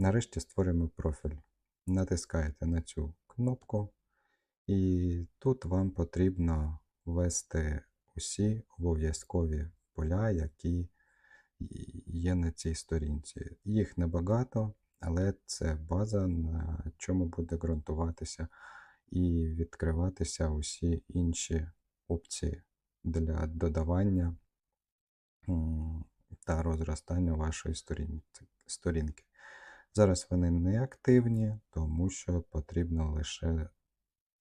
Нарешті створюємо профіль. Натискаєте на цю кнопку, і тут вам потрібно ввести усі обов'язкові поля, які є на цій сторінці. Їх небагато, але це база, на чому буде ґрунтуватися і відкриватися усі інші опції для додавання та розростання вашої сторінки. Зараз вони не активні, тому що потрібно лише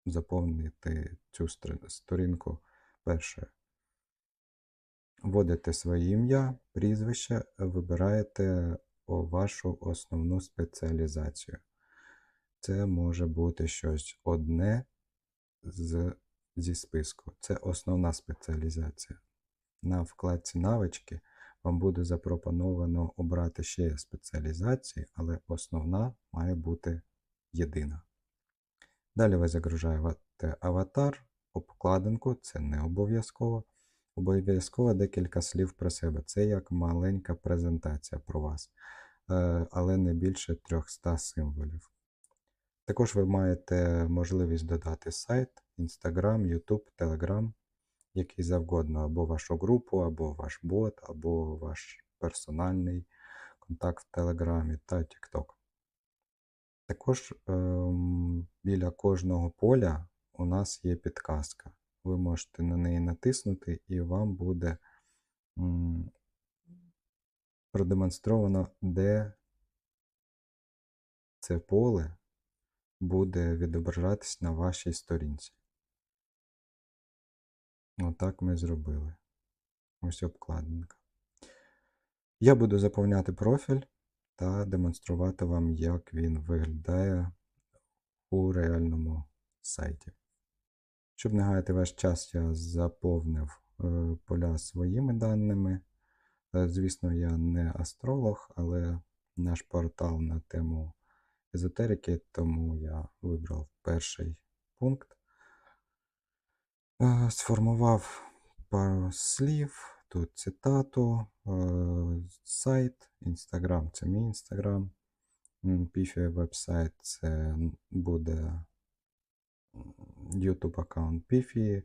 заповнити цю сторінку перше. Вводите своє ім'я, прізвище, вибираєте вашу основну спеціалізацію. Це може бути щось одне з, зі списку. Це основна спеціалізація. На вкладці навички вам буде запропоновано обрати ще спеціалізації, але основна має бути єдина. Далі ви загружаєте аватар, обкладинку, це не обов'язково. Обов'язково декілька слів про себе. Це як маленька презентація про вас, е, але не більше 300 символів. Також ви маєте можливість додати сайт, Instagram, YouTube, Telegram, який завгодно, або вашу групу, або ваш бот, або ваш персональний контакт в Телеграмі та TikTok. Також ем, біля кожного поля у нас є підказка. Ви можете на неї натиснути, і вам буде м, продемонстровано, де це поле буде відображатись на вашій сторінці. Отак ми зробили. Ось обкладинка. Я буду заповняти профіль та демонструвати вам, як він виглядає у реальному сайті. Щоб не гаяти ваш час, я заповнив е, поля своїми даними. Е, Звісно, я не астролог, але наш портал на тему езотерики, тому я вибрав перший пункт. Е, Сформував пару слів, тут цитату, е, сайт, інстаграм це мій інстаграм, Піфі вебсайт це буде YouTube аккаунт Піфі.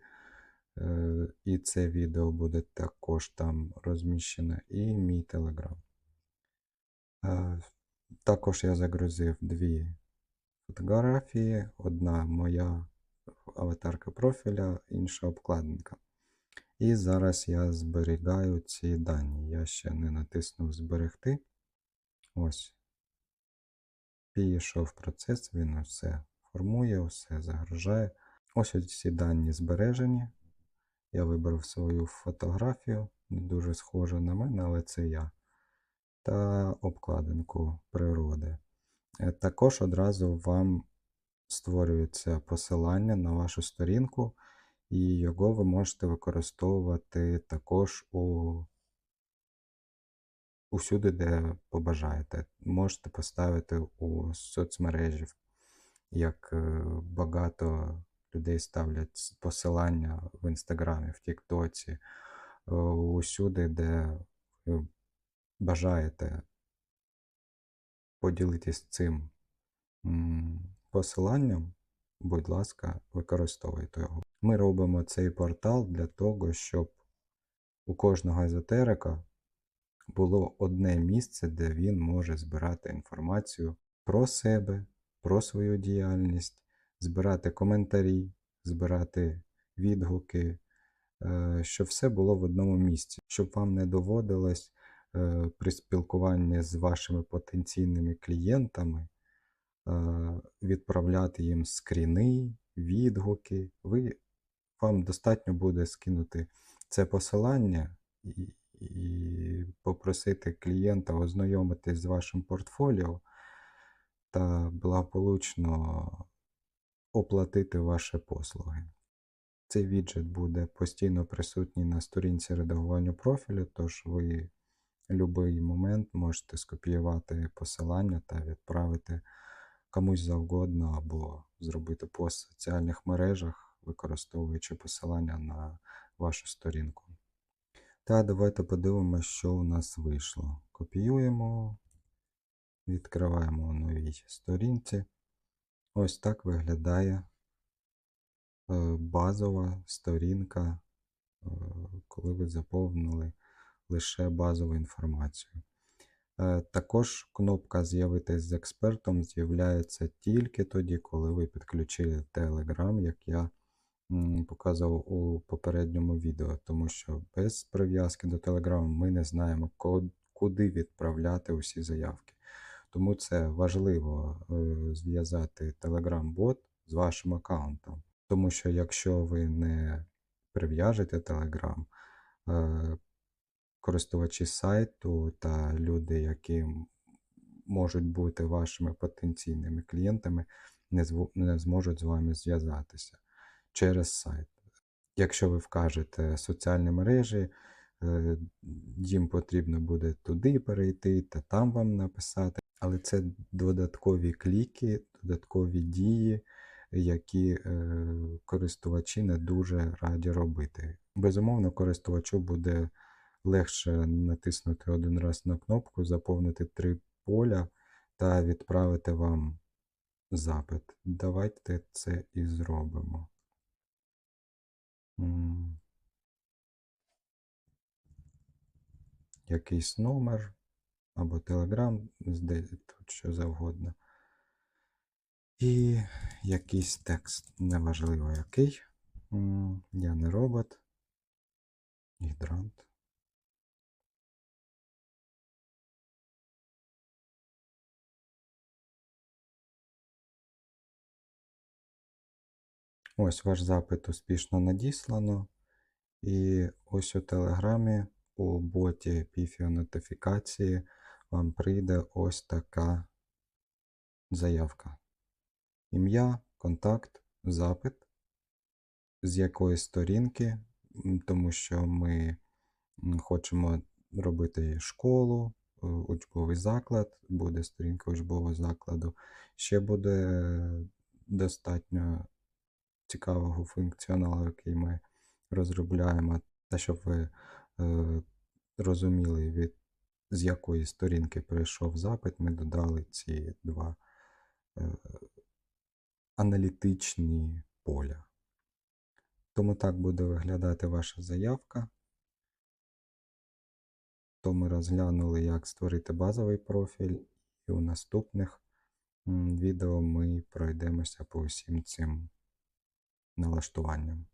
Е, І це відео буде також там розміщене, і мій телеграм. Також я загрузив дві фотографії. Одна моя аватарка профіля, інша обкладинка. І зараз я зберігаю ці дані. Я ще не натиснув зберегти. Ось. Пішов процес, він усе формує, усе загружає. Ось ось ці дані збережені. Я вибрав свою фотографію, не дуже схожа на мене, але це я. Та обкладинку природи. Е, Також одразу вам створюється посилання на вашу сторінку, і його ви можете використовувати також у усюди, де побажаєте. Можете поставити у соцмережі, як е, багато людей ставлять посилання в Інстаграмі, в Тіктоці, е, усюди, де бажаєте поділитись цим посиланням, будь ласка, використовуйте його. Ми робимо цей портал для того, щоб у кожного езотерика було одне місце, де він може збирати інформацію про себе, про свою діяльність, збирати коментарі, збирати відгуки, е, щоб все було в одному місці, щоб вам не доводилось е, при спілкуванні з вашими потенційними клієнтами відправляти їм скріни, відгуки. Ви, вам достатньо буде скинути це посилання і, і попросити клієнта ознайомитись з вашим портфоліо та благополучно оплатити ваші послуги. Цей віджит буде постійно присутній на сторінці редагування профілю, тож ви будь-який момент можете скопіювати посилання та відправити комусь завгодно або зробити пост в соціальних мережах, використовуючи посилання на вашу сторінку. Та давайте подивимося, що у нас вийшло. Копіюємо Відкриваємо у новій сторінці. Ось так виглядає е, базова сторінка, е, коли ви заповнили лише базову інформацію. Е, Також кнопка З'явитись з експертом з'являється тільки тоді, коли ви підключили Telegram, як я показував у попередньому відео, тому що без прив'язки до Telegram ми не знаємо, куди відправляти усі заявки. Тому це важливо е, зв'язати Telegram-бот з вашим аккаунтом. Тому що якщо ви не прив'яжете Telegram, е, користувачі сайту та люди, які можуть бути вашими потенційними клієнтами, не, не зможуть з вами зв'язатися через сайт. Якщо ви вкажете соціальні мережі, е, їм потрібно буде туди перейти та там вам написати. Але це додаткові кліки, додаткові дії, які е, користувачі не дуже раді робити. Безумовно, користувачу буде легше натиснути один раз на кнопку, заповнити три поля та відправити вам запит. Давайте це і зробимо. Якийсь номер або де тут що завгодно. І якийсь текст, неважливо який. Я не робот. Гідрант. Ось ваш запит успішно надіслано. І ось у Телеграмі у боті PIFIO нотифікації вам прийде ось така заявка. Ім'я, контакт, запит, з якої сторінки, тому що ми хочемо робити школу, е, учбовий заклад, буде сторінка учбового закладу. Ще буде достатньо цікавого функціоналу, який ми розробляємо, та щоб ви е, розуміли, від з якої сторінки прийшов запит, ми додали ці два е, аналітичні поля. Тому так буде виглядати ваша заявка. То ми розглянули, як створити базовий профіль, і у наступних відео ми пройдемося по усім цим налаштуванням.